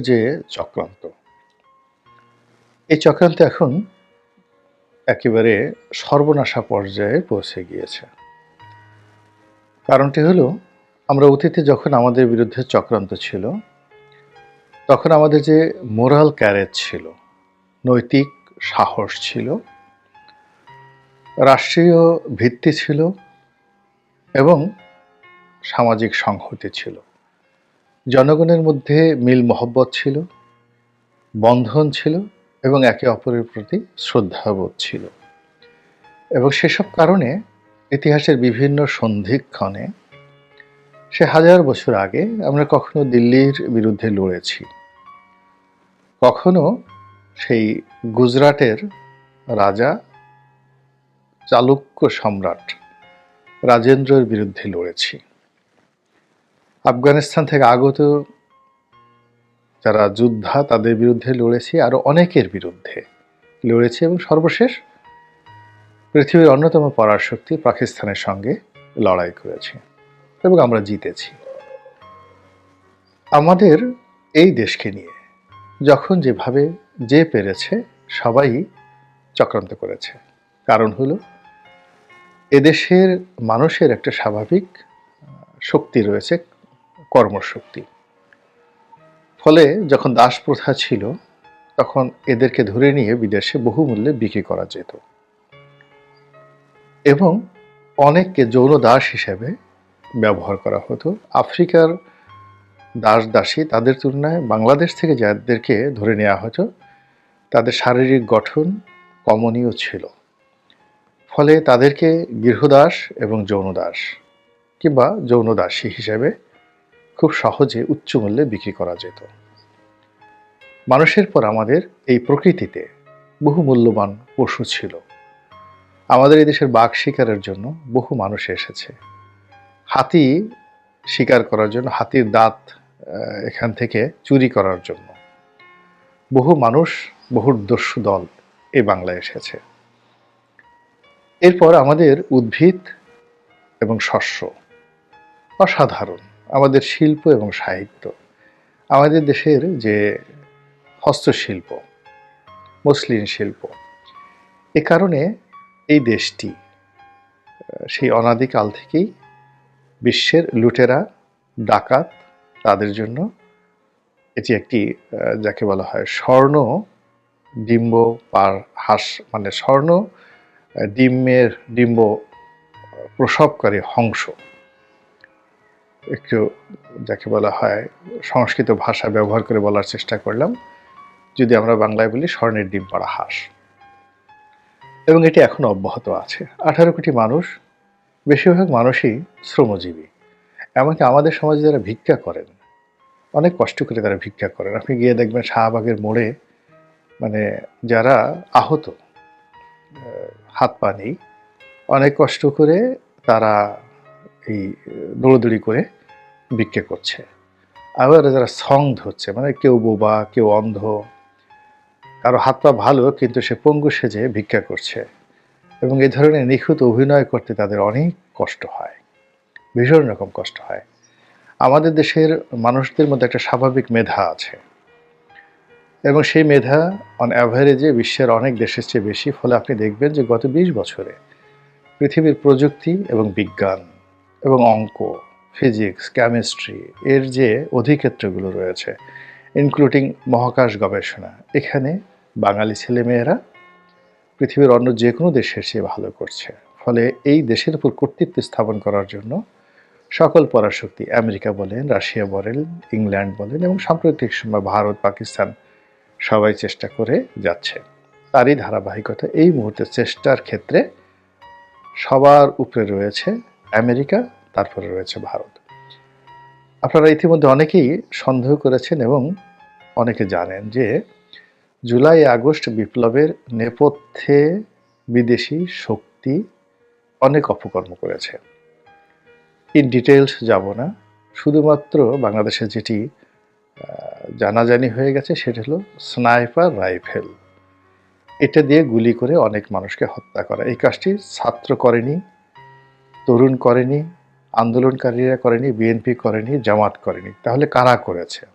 যে চক্রান্ত। এই চক্রান্ত এখন একেবারে সর্বনাশা পর্যায়ে পৌঁছে গিয়েছে। কারণটি হলো, আমরা অতীতে যখন আমাদের বিরুদ্ধে চক্রান্ত ছিল, তখন আমাদের যে মোরাল ক্যারেজ ছিল, নৈতিক সাহস ছিল, রাষ্ট্রীয় ভিত্তি ছিল এবং সামাজিক সংহতি ছিল। জনগণের মধ্যে মিল মহব্বত ছিল, বন্ধন ছিল এবং একে অপরের প্রতি শ্রদ্ধাবোধ ছিল। এবং সেসব কারণে ইতিহাসের বিভিন্ন সন্ধিক্ষণে সে হাজার বছর আগে আমরা কখনো দিল্লির বিরুদ্ধে লড়েছি। কখনো সেই গুজরাটের রাজা চালুক্য সম্রাট রাজেন্দ্রের বিরুদ্ধে লড়েছি। আফগানিস্তান থেকে আগত যারা যোদ্ধা, তাদের বিরুদ্ধে লড়েছি আরও অনেকের বিরুদ্ধে লড়েছি এবং সর্বশেষ পৃথিবীর অন্যতম পরাশক্তি পাকিস্তানের সঙ্গে লড়াই করেছি এবং আমরা জিতেছি। আমাদের এই দেশকে নিয়ে যখন যেভাবে যে পেরেছে, সবাই চক্রান্ত করেছে। কারণ হলো এদেশের মানুষের একটা স্বাভাবিক শক্তি রয়েছে কর্মশক্তি। ফলে যখন দাস প্রথা ছিল, তখন এদেরকে ধরে নিয়ে বিদেশে বহুমূল্যে বিক্রি করা যেত। এবং অনেককে যৌন দাস হিসেবে ব্যবহার করা হতো। আফ্রিকার দাস দাসী তাদের তুলনায় বাংলাদেশ থেকে যাদেরকে ধরে নেওয়া হতো, তাদের শারীরিক গঠন কমনীয় ছিল। ফলে তাদেরকে গৃহদাস এবং যৌনদাস কিংবা যৌনদাসী হিসেবে খুব সহজে উচ্চ মূল্যে বিক্রি করা যেত। মানুষের পর আমাদের এই প্রকৃতিতে বহু মূল্যবান পশু ছিল। আমাদের এই দেশের বাঘ শিকারের জন্য বহু মানুষ এসেছে। হাতি শিকার করার জন্য, হাতির দাঁত এখান থেকে চুরি করার জন্য। বহু মানুষ, বহু দস্যু দল এ বাংলায় এসেছে। এরপর আমাদের উদ্ভিদ এবং শস্য অসাধারণ। আমাদের শিল্প এবং সাহিত্য। আমাদের দেশের যে হস্তশিল্প, মসলিন শিল্প, এ কারণে এই দেশটি সেই অনাদিকাল থেকেই বিশ্বের লুটেরা, ডাকাত, তাদের জন্য এটি একটি যাকে বলা হয় স্বর্ণ ডিম্ব পার হাস মানে স্বর্ণ ডিমের ডিম্ব প্রসবকারী হংস একটু যাকে বলা হয় সংস্কৃত ভাষা ব্যবহার করে বলার চেষ্টা করলাম। যদি আমরা বাংলায় বলি, স্বর্ণের ডিম পাড়া হাঁস। এবং এটি এখনও অব্যাহত আছে। আঠারো কোটি মানুষ, বেশিরভাগ মানুষই শ্রমজীবী। এমনকি আমাদের সমাজে যারা ভিক্ষা করেন, অনেক কষ্ট করে তারা ভিক্ষা করেন। আপনি গিয়ে দেখবেন শাহবাগের মোড়ে মানে যারা আহত হাত পা নেই, অনেক কষ্ট করে তারা এই দৌড়দৌড়ি করে ভিক্ষা করছে। আবার যারা সং ধরছে মানে কেউ বোবা, কেউ অন্ধ, কারও হাত পা ভালো, কিন্তু সে পঙ্গু সেজে ভিক্ষা করছে। এবং এই ধরনের নিখুঁত অভিনয় করতে তাদের অনেক কষ্ট হয়, ভীষণ রকম কষ্ট হয়। আমাদের দেশের মানুষদের মধ্যে একটা স্বাভাবিক মেধা আছে। এবং সেই মেধা অন অ্যাভারেজে বিশ্বের অনেক দেশের চেয়ে বেশি, ফলে আপনি দেখবেন যে গত বিশ বছরে পৃথিবীর প্রযুক্তি এবং বিজ্ঞান এবং অঙ্ক ফিজিক্স কেমিস্ট্রি এর যে অধিক্ষেত্রগুলো রয়েছে ইনক্লুডিং মহাকাশ গবেষণা, এখানে বাঙালি ছেলেমেয়েরা পৃথিবীর অন্য যে কোনো দেশের চেয়ে ভালো করছে। ফলে এই দেশের উপর কর্তৃত্ব স্থাপন করার জন্য সকল পরাশক্তি, আমেরিকা বলেন, রাশিয়া বলেন, ইংল্যান্ড বলেন এবং সাম্প্রতিক সময় ভারত, পাকিস্তান সবাই চেষ্টা করে যাচ্ছে। তারই ধারাবাহিকতা এই মুহূর্তে চেষ্টার ক্ষেত্রে সবার উপরে রয়েছে আমেরিকা তারপরে রয়েছে ভারত। আপনারা ইতিমধ্যে অনেকেই সন্দেহ করেছেন এবং অনেকে জানেন যে জুলাই, আগস্ট বিপ্লবের নেপথ্যে বিদেশি শক্তি অনেক অপকর্ম করেছে। ইন ডিটেলস যাব না। শুধুমাত্র বাংলাদেশে যেটি জানাজানি হয়ে গেছে সেটা হলো স্নাইপার রাইফেল। এটা দিয়ে গুলি করে অনেক মানুষকে হত্যা করা। এই কাজটি ছাত্র করেনি, তরুণ করেনি আন্দোলনকারীরা করেনি, বিএনপি করেনি, জামাত করেনি। তাহলে কারা করেছে?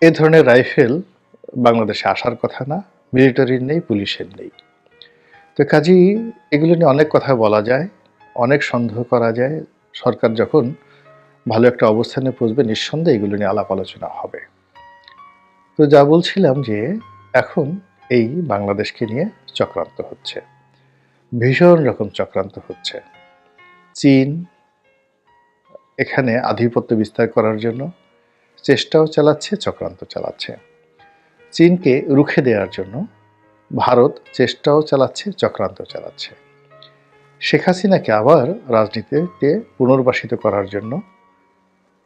এ ধরনের রাইফেল বাংলাদেশে আসার কথা না, মিলিটারির নেই, পুলিশের নেই। তো কাজেই এগুলো নিয়ে অনেক কথা বলা যায়, অনেক সন্দেহ করা যায়। সরকার যখন ভালো একটা অবস্থানে পৌঁছবে, নিঃসন্দেহে এগুলো নিয়ে আলাপ আলোচনা হবে। তো যা বলছিলাম যে, এখন এই বাংলাদেশকে নিয়ে চক্রান্ত হচ্ছে। ভীষণ রকম চক্রান্ত হচ্ছে। চীন এখানে আধিপত্য বিস্তার করার জন্য চেষ্টাও চালাচ্ছে, চক্রান্ত চালাচ্ছে। চীনকে রুখে দেওয়ার জন্য ভারত চেষ্টাও চালাচ্ছে, চক্রান্ত চালাচ্ছে। শেখ হাসিনাকে আবার রাজনীতিতে পুনর্বাসিত করার জন্য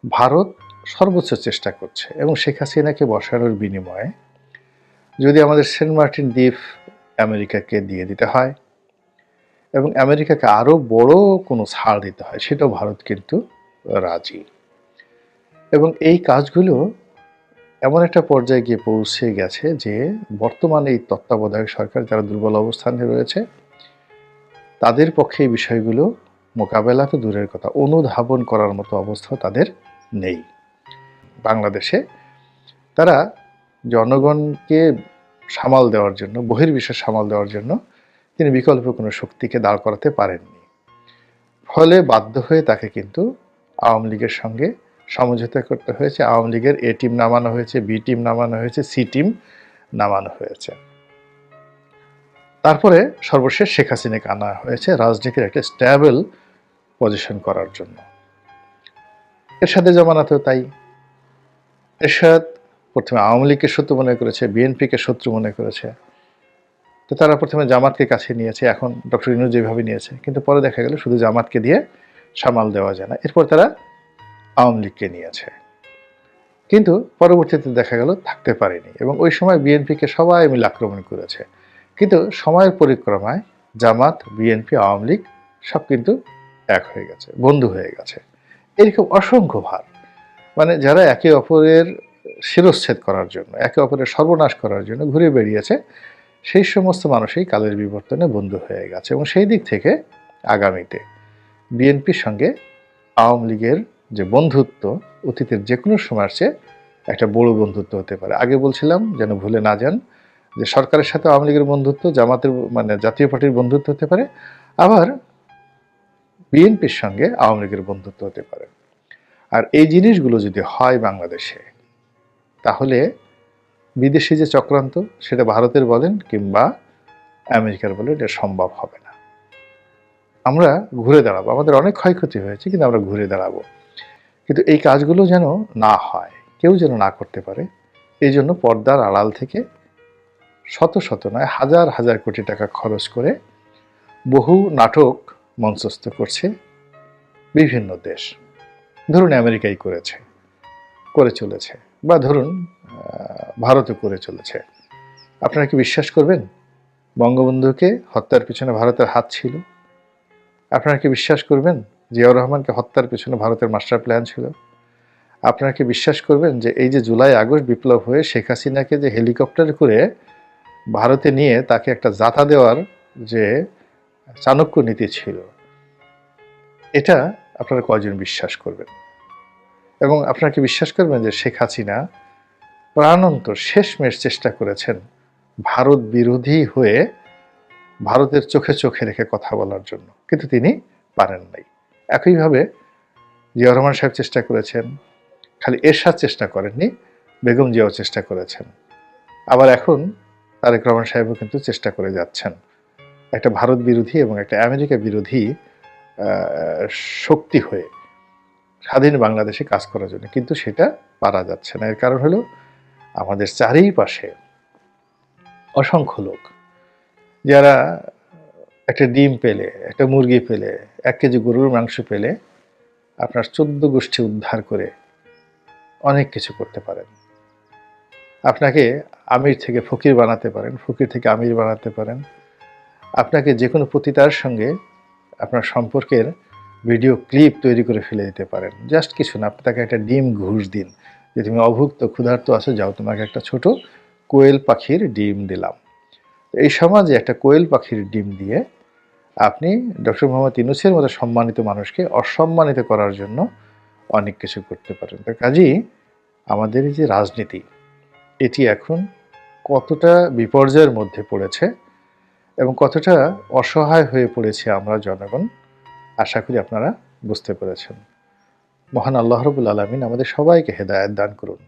ভারত সর্বোচ্চ চেষ্টা করছে এবং শেখ হাসিনাকে বসানোর বিনিময়ে যদি আমাদের সেন্ট মার্টিন দ্বীপ আমেরিকাকে দিয়ে দিতে হয় এবং আমেরিকাকে আরও বড় কোনো ছাড় দিতে হয়, সেটাও ভারত কিন্তু রাজি। এবং এই কাজগুলো এমন একটা পর্যায়ে গিয়ে পৌঁছে গেছে যে, বর্তমানে এই তত্ত্বাবধায়ক সরকার যারা দুর্বল অবস্থানে রয়েছে, তাদের পক্ষে এই বিষয়গুলো মোকাবেলা তো দূরের কথা, অনুধাবন করার মতো অবস্থা তাদের নেই। বাংলাদেশে তারা জনগণকে সামাল দেওয়ার জন্য, বহির্বিশ্বের সামাল দেওয়ার জন্য তিনি বিকল্প কোনো শক্তিকে দাঁড় করাতে পারেননি। ফলে বাধ্য হয়ে তাকে কিন্তু আওয়ামী লীগের সঙ্গে সমঝোতা করতে হয়েছে। আওয়ামী লীগের এ টিম নামানো হয়েছে, বি টিম নামানো হয়েছে, সি টিম নামানো হয়েছে। তারপরে সর্বশেষ শেখ হাসিনাকে আনা হয়েছে রাজনীতির একটা স্ট্যাবল পজিশন করার জন্য। এরশাদের জমানাতেও তাই। এরশাদ প্রথমে আওয়ামী লীগকে শত্রু মনে করেছে, বিএনপিকে শত্রু মনে করেছে। তো তারা প্রথমে জামাতকে কাছে নিয়েছে, এখন ডক্টর ইনু যেভাবে নিয়েছে, কিন্তু পরে দেখা গেল শুধু জামাতকে দিয়ে সামাল দেওয়া যায় না। এরপর তারা আওয়ামী লীগকে নিয়েছে। কিন্তু পরবর্তীতে দেখা গেল থাকতে পারেনি এবং ওই সময় বিএনপিকে সবাই মিলে আক্রমণ করেছে। কিন্তু সময়ের পরিক্রমায় জামাত, বিএনপি, আওয়ামী লীগ সব কিন্তু এক হয়ে গেছে, বন্ধু হয়ে গেছে। এরকম অসংখ্য ভার। মানে যারা একে অপরের শিরচ্ছেদ করার জন্য, একে অপরের সর্বনাশ করার জন্য ঘুরে বেরিয়েছে সেই সমস্ত মানুষই কালের বিবর্তনে বন্ধু হয়ে গেছে এবং সেই দিক থেকে আগামীতে বিএনপির সঙ্গে আওয়ামী লীগের যে বন্ধুত্ব, অতীতের যে কোনো সময়ের চেয়ে একটা বড় বন্ধুত্ব হতে পারে। আগে বলছিলাম, যেন ভুলে না যান, যে সরকারের সাথে আওয়ামী লীগের বন্ধুত্ব, জামাতের মানে জাতীয় পার্টির বন্ধুত্ব হতে পারে, আবার বিএনপির সঙ্গে আওয়ামী লীগের বন্ধুত্ব হতে পারে। আর এই জিনিসগুলো যদি হয় বাংলাদেশে, তাহলে বিদেশি যে চক্রান্ত, সেটা ভারতের বলেন কিংবা আমেরিকার বলেন, এটা সম্ভব হবে না। আমরা ঘুরে দাঁড়াবো। আমাদের অনেক ক্ষয়ক্ষতি হয়েছে, কিন্তু আমরা ঘুরে দাঁড়াবো। কিন্তু এই কাজগুলো যেন না হয়, কেউ যেন না করতে পারে এই জন্য পর্দার আড়াল থেকে শত শত নয়, হাজার হাজার কোটি টাকা খরচ করে বহু নাটক মঞ্চস্থ করছে বিভিন্ন দেশ। ধরুন আমেরিকাই করেছে, করে চলেছে। বা ধরুন ভারতও করে চলেছে। আপনারা কি বিশ্বাস করবেন? বঙ্গবন্ধুকে হত্যার পিছনে ভারতের হাত ছিল? আপনারা কি বিশ্বাস করবেন জিয়াউর রহমানকে হত্যার পিছনে ভারতের মাস্টার প্ল্যান ছিল? আপনারা কি বিশ্বাস করবেন যে এই যে জুলাই আগস্ট বিপ্লব হয়ে শেখ হাসিনাকে যে হেলিকপ্টার করে ভারতে নিয়ে তাকে একটা জাতা দেওয়ার যে চাণক্য নীতি ছিল, এটা আপনারা কয়জন বিশ্বাস করবেন? এবং আপনারা কি বিশ্বাস করবেন যে শেখ হাসিনা প্রাণান্তর শেষমেশ চেষ্টা করেছেন ভারত বিরোধী হয়ে ভারতের চোখে চোখে রেখে কথা বলার জন্য। কিন্তু তিনি পারেন নাই। একইভাবে জিয়া রহমান সাহেব চেষ্টা করেছেন, খালি এরশাদ চেষ্টা করেননি, বেগম জিয়াও চেষ্টা করেছেন। আবার এখন তারেক রহমান সাহেবও কিন্তু চেষ্টা করে যাচ্ছেন। একটা ভারত বিরোধী এবং একটা আমেরিকা বিরোধী শক্তি হয়ে স্বাধীন বাংলাদেশে কাজ করার জন্য। কিন্তু সেটা পারা যাচ্ছে না। এর কারণ হলো আমাদের চারিপাশে অসংখ্য লোক, যারা একটা ডিম পেলে, একটা মুরগি পেলে, এক কেজি গরুর মাংস পেলে আপনার চোদ্দ গোষ্ঠী উদ্ধার করে অনেক কিছু করতে পারেন। আপনাকে আমির থেকে ফকির বানাতে পারেন, ফকির থেকে আমির বানাতে পারেন। আপনাকে যে কোনো পতিতার সঙ্গে আপনার সম্পর্কের ভিডিও ক্লিপ তৈরি করে ফেলে দিতে পারেন। জাস্ট কিছু না আপনি তাকে একটা ডিম ঘুষ দিন। যে তুমি অভুক্ত, ক্ষুধার্ত আছো, যাও, তোমাকে একটা ছোট কোয়েল পাখির ডিম দিলাম। এই সমাজে একটা কোয়েল পাখির ডিম দিয়ে আপনি ডক্টর মোহাম্মদ ইনুসের মতো সম্মানিত মানুষকে অসম্মানিত করার জন্য অনেক কিছু করতে পারেন। তো কাজেই আমাদের যে রাজনীতি, এটি এখন কতটা বিপর্যয়ের মধ্যে পড়েছে এবং কতটা অসহায় হয়ে পড়েছে আমরা জনগণ, আশা করি আপনারা বুঝতে পেরেছেন। মহান আল্লাহ রবুল আলমিন আমাদের সবাইকে হেদায়ত দান করুন।